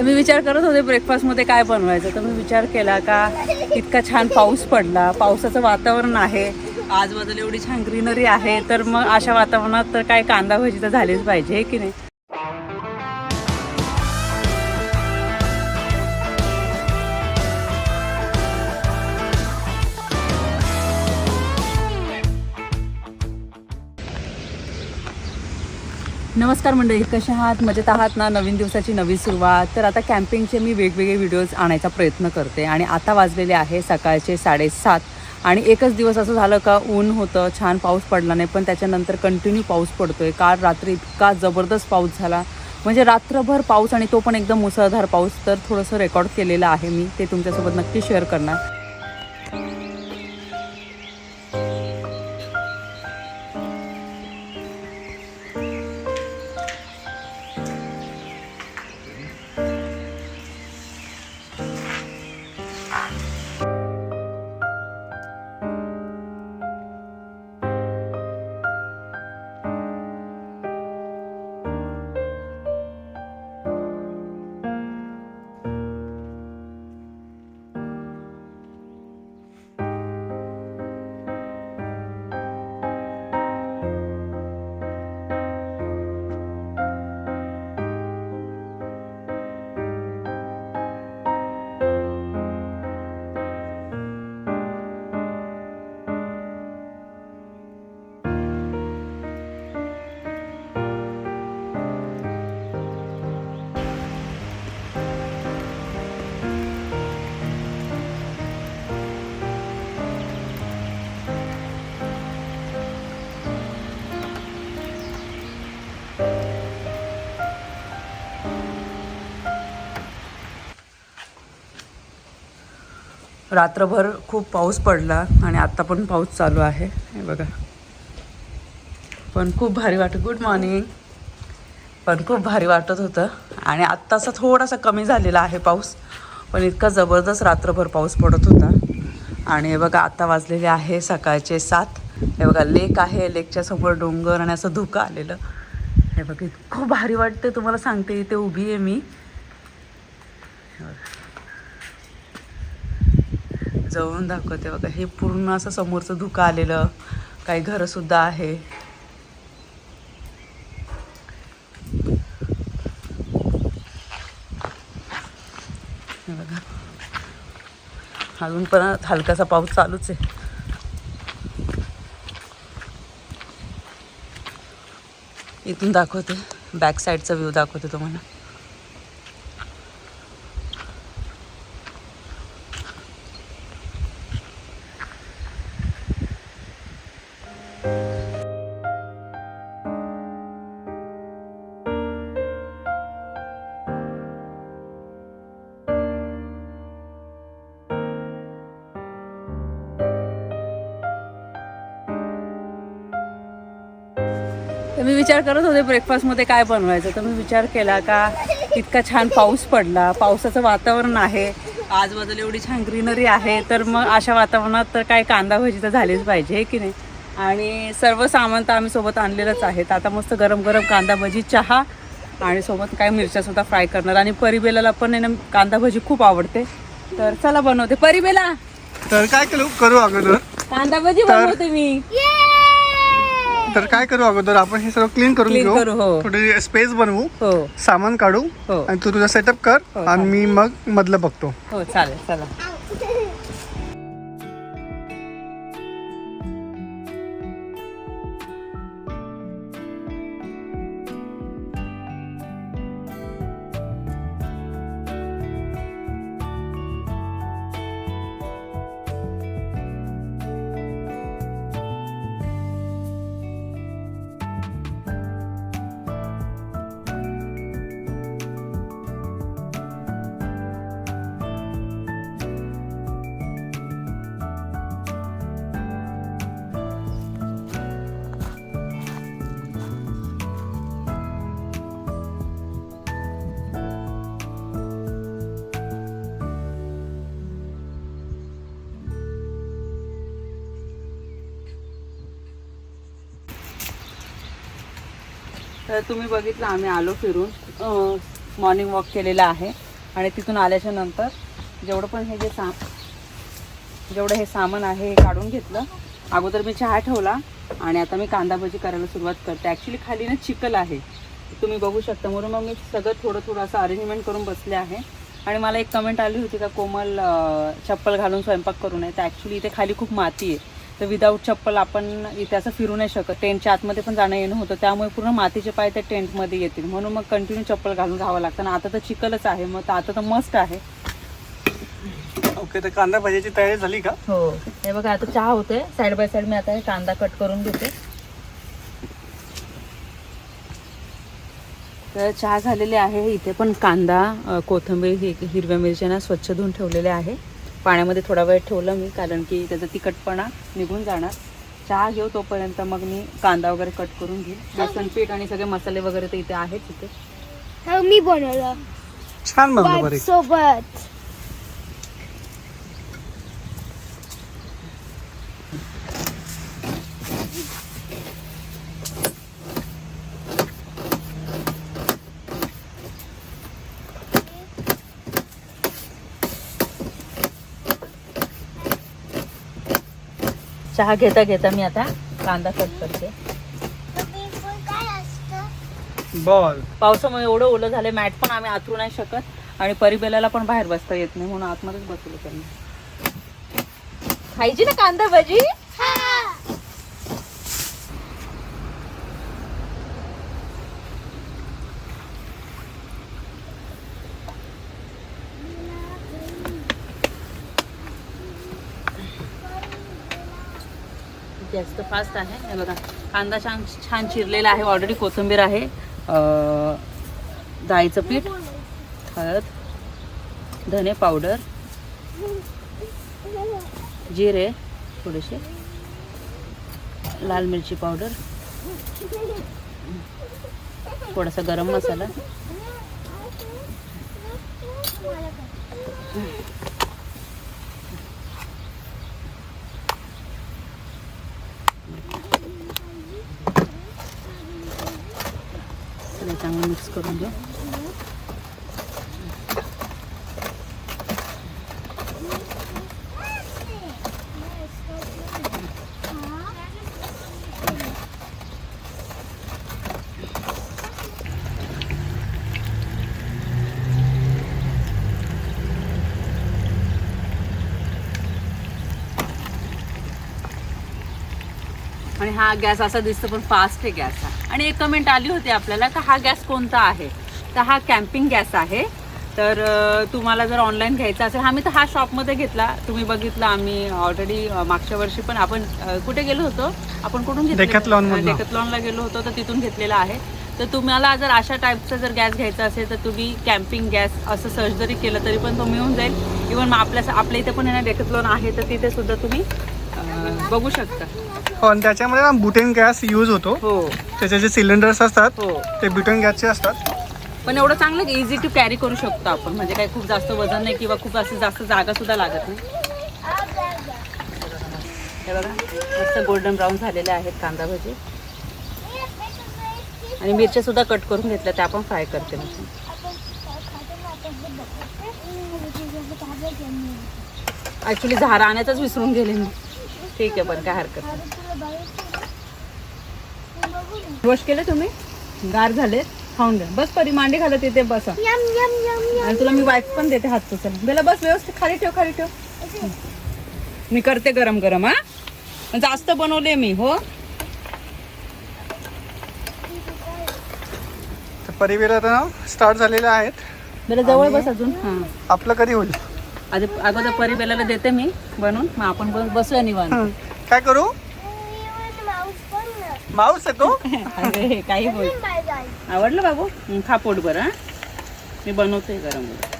तर मी विचार करत होते ब्रेकफास्टमध्ये काय बनवायचं. तर मी विचार केला का इतका छान पाऊस पडला. पावसाचं वातावरण आहे. आजबाजूला एवढी छान ग्रीनरी आहे. तर मग अशा वातावरणात तर काय कांदा भजी तर झालीच पाहिजे हे की नाही? नमस्कार मंडळी कशा आहात? मजेत आहात ना? नवीन दिवसाची नवी सुरुवात. तर आता कॅम्पिंगचे मी वेगवेगळे व्हिडिओज आणायचा प्रयत्न करते आणि आता वाजलेले आहे सकाळचे साडेसात. आणि एकच दिवस असं झालं का ऊन होतं छान पाऊस पडला नाही पण त्याच्यानंतर कंटिन्यू पाऊस पडतो आहे काल रात्री इतका जबरदस्त पाऊस झाला. म्हणजे रात्रभर पाऊस आणि तो पण एकदम मुसळधार पाऊस तर थोडंसं रेकॉर्ड केलेलं आहे मी. ते तुमच्यासोबत नक्की शेअर करणार. रात्रभर खूप पाऊस पडला आणि आत्ता पण पाऊस चालू आहे. हे बघा. पण खूप भारी वाटत गुड मॉर्निंग पण खूप भारी वाटत होतं. आणि आत्ताचा थोडासा कमी झालेला आहे पाऊस पण इतका जबरदस्त रात्रभर पाऊस पडत होता. आणि हे बघा आत्ता वाजलेले आहे सकाळचे सात. हे बघा लेक आहे लेकच्या समोर डोंगर आणि असं धुकं आलेलं. हे बघा इतकं भारी वाटतं तुम्हाला सांगते इथे उभी आहे मी. जवळून दाखवते बघा. हे पूर्ण असं समोरचं धुकं आलेलं काही घरंसुद्धा आहे. बघा. अजून पण हलकासा पाऊस चालूच आहे. इथून दाखवते. बॅक साईडचा व्ह्यू दाखवते तुम्हाला. तर मी विचार करत होते ब्रेकफास्टमध्ये काय बनवायचं. तर मी विचार केला का इतका छान पाऊस पडला. पावसाचं वातावरण आहे. आजबाजूला एवढी छान ग्रीनरी आहे. तर मग अशा वातावरणात तर काय कांदा भजी तर झालीच पाहिजे हे की नाही? आणि सर्व सामान तर आम्ही सोबत आणलेलंच आहे. तर आता मस्त गरम गरम कांदा भजी चहा आणि सोबत काय मिरच्या सुद्धा फ्राय करणार. आणि परिबेलाला पण आहे ना कांदा भजी खूप आवडते. तर चला बनवते. परिबेला! तर काय करू करू अगोदर. कांदा भजी बनवते मी. तर काय करू अगोदर आपण हे सर्व क्लीन करून Clean करू, हो. घेऊ थोडी स्पेस बनवू हो. सामान काढू हो. आणि तू तुझा सेटअप कर आणि मी मग मधलं बघतो. हो चालेल चला. तर तुम्ही बघितलं आम्ही आलो फिरून. मॉर्निंग वॉक केलेला आहे. आणि तिथून आल्याच्यानंतर जेवढं पण हे जे सा जेवढं हे सामान आहे हे काढून घेतलं. अगोदर मी चहा ठेवला आणि आता मी कांदा भजी करायला सुरुवात करते. ॲक्च्युली खाली ना चिकल आहे. तुम्ही बघू शकता. म्हणून मग मी सगळं थोडं थोडं असं अरेंजमेंट करून बसले आहे. आणि मला एक कमेंट आली होती का कोमल चप्पल घालून स्वयंपाक करू नये. तर ॲक्च्युली इथे खाली खूप माती आहे. तर विदाऊट चप्पल आपण इथे असं फिरू नाही शकत. टेंटच्या आतमध्ये पण जाणं येणं होतं. त्यामुळे पूर्ण मातीचे पाय त्या टेंटमध्ये येतील. म्हणून मग कंटिन्यू चप्पल घालून राहावं लागतं. आणि आता तर चिकलच आहे. मग तर आता तर मस्त आहे. ओके तर कांदा भाजीची तयारी झाली का? हो. हे बघा आता चहा होते. साईड बाय साईड मी आता हे कांदा कट करून घेते. तर चहा झालेले आहे. इथे पण कांदा कोथिंबीर ही हिरव्या मिरच्या ना स्वच्छ धुवून ठेवलेले आहे. पाण्यामध्ये थोडा वेळ ठेवलं मी कारण की त्याचा तिखटपणा निघून जाणार. चहा घेऊ तोपर्यंत मग मी कांदा वगैरे कट करून घेईल. बेसन पीठ आणि सगळे मसाले वगैरे तर इथे आहेत इथे हा मी बनवलं. छान बनवलं सोबत. चहा घेता घेता मी आता कांदा कट करते. बॉल. पावसामुळे एवढं ओलं झालं मॅट पण आम्ही आतरू नाही शकत आणि परिबेलाला पण बाहेर बसता येत नाही म्हणून आतमध्येच बसवलं त्यांनी. खायची ना कांदा भाजी? जास्त फास्ट आहे. हे बघा कांदा छान छान चिरलेला आहे. ऑलरेडी कोथिंबीर आहे. अं, डाळीचं पीठ हळद धने पावडर जिरे थोडेसे लाल मिरची पावडर थोडासा गरम मसाला सगळं चांगलं मिक्स करून घेऊ. आणि हा गॅस असा दिसतो पण फास्ट आहे गॅस हा. आणि एक कमेंट आली होती आपल्याला का हा गॅस कोणता आहे? तर हा कॅम्पिंग गॅस आहे. तर तुम्हाला जर ऑनलाईन घ्यायचा असेल हा मी तर हा शॉपमध्ये घेतला. तुम्ही बघितला आम्ही ऑलरेडी मागच्या वर्षी पण आपण कुठे गेलो होतो? आपण कुठून. डेकथलॉनला गेलो होतो तर तिथून घेतलेला आहे. तर तुम्हाला जर अशा टाईपचा जर गॅस घ्यायचा असेल तर तुम्ही कॅम्पिंग गॅस असं सर्च जरी केलं तरी पण तो मिळून जाईल. इवन आपल्या आपल्या इथे पण आहे ना डेकथलॉन आहे तर तिथे सुद्धा तुम्ही बघू शकता. आणि त्याच्यामध्ये ना बुटेन गॅस यूज होतो. हो. त्याचे जे सिलेंडर्स असतात हो. ते ब्युटेन गॅसचे असतात. पण एवढं चांगलं की? इझी टू कॅरी करू शकतो आपण. म्हणजे काही खूप जास्त वजन नाही किंवा खूप असं जास्त जागा सुद्धा लागत नाही. हे बघा मस्त गोल्डन ब्राऊन झालेले आहेत कांदा भजी. आणि मिरच्या सुद्धा कट करून घेतल्या त्या पण फ्राय करते मी. ऍक्च्युली झारा आणायचंच विसरून गेले मी. ठीक आहे पण काय हरकत नाही. वॉश केले तुम्ही? गार झाले खाऊन घ्या. बस परी मांडी घालत येते बसा. यम यम यम यम आणि तुला मी वाईफ पण देते हात पुसायला बेला बस व्यवस्थित खाली ठेव खाली ठेव. मी करते गरम गरम हा. जास्त बनवले मी हो. तर परिवेला आता स्टार्ट झालेले आहेत. बेला जवळ बस अजून हा. आपलं कधी होईल? आधी अगोदर परी बेलाला देते मी बनवून मग आपण बस बसूया निवांत. काय करू? ना. माऊस येतो अरे काही बोल. आवडलं बाबू? खा पोट बरं मी बनवते गरम गरम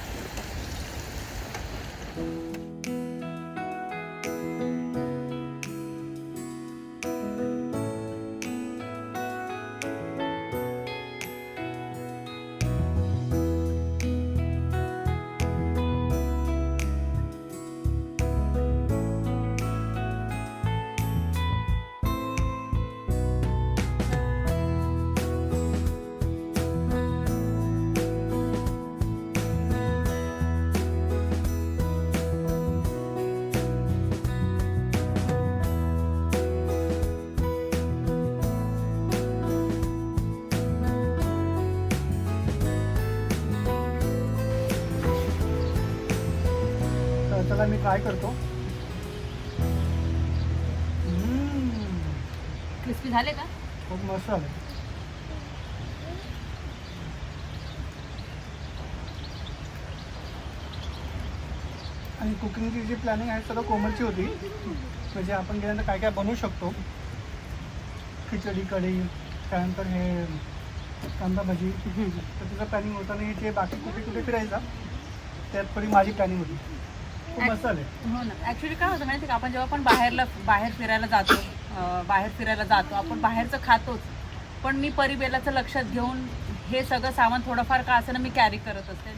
चला मी ट्राय करतो? क्रिस्पी झाले का? खूप मस्त झालं. आणि कुकिंगची जी प्लॅनिंग आहे सर्व कोमलची होती. म्हणजे आपण गेल्यानंतर काय काय बनवू शकतो? खिचडी कढी त्यानंतर हे कांदा भजी तर तिचं प्लॅनिंग होतं आणि ते बाकी कुठे कुठे फिरायचा त्यात थोडी माझी प्लॅनिंग होती. हो ना. ॲक्च्युली काय होतं माहिती का? आपण जेव्हा पण बाहेरला बाहेर फिरायला जातो बाहेर फिरायला जातो आपण बाहेरचं खातोच. पण मी परिबेलाचं लक्षात घेऊन हे सगळं सामान थोडंफार का असं ना मी कॅरी करत असते.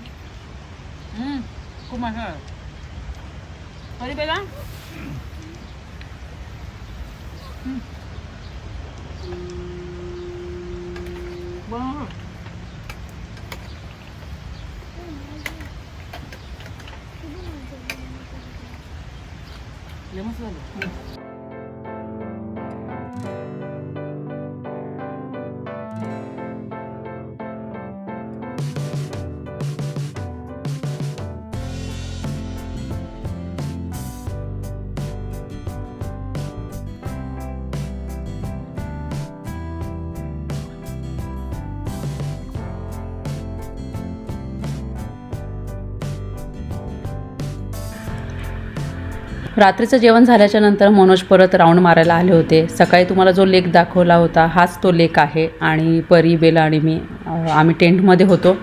हम्म, खूप मस्त झालं. परिबेला हम्म. बरं. लय मस्त झालं. रात्रीचं जेवण झाल्याच्यानंतर मनोज परत राऊंड मारायला आले होते. सकाळी तुम्हाला जो लेक दाखवला होता हाच तो लेक आहे. आणि परी बेला आणि मी आम्ही टेंटमध्ये होतो.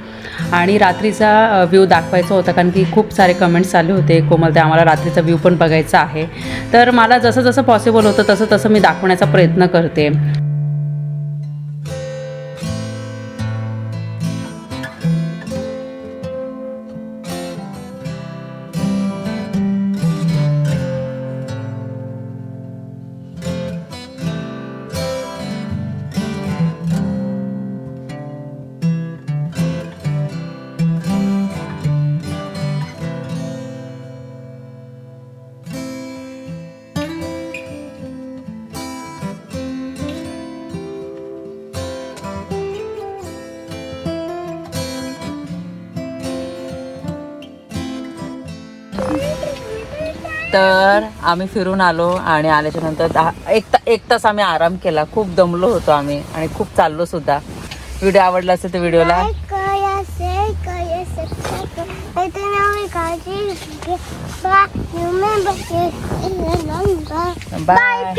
आणि रात्रीचा व्ह्यू दाखवायचा होता कारण की खूप सारे कमेंट्स आले होते. कोमल ते आम्हाला रात्रीचा व्ह्यू पण बघायचा आहे. तर मला जसं जसं पॉसिबल होतं तसं तसं मी दाखवण्याचा प्रयत्न करते. तर आम्ही फिरून आलो आणि आल्याच्यानंतर दहा एक ता एक तास आम्ही आराम केला. खूप दमलो होतो आम्ही आणि खूप चाललो सुद्धा. व्हिडिओ आवडला असेल तर व्हिडिओला बाय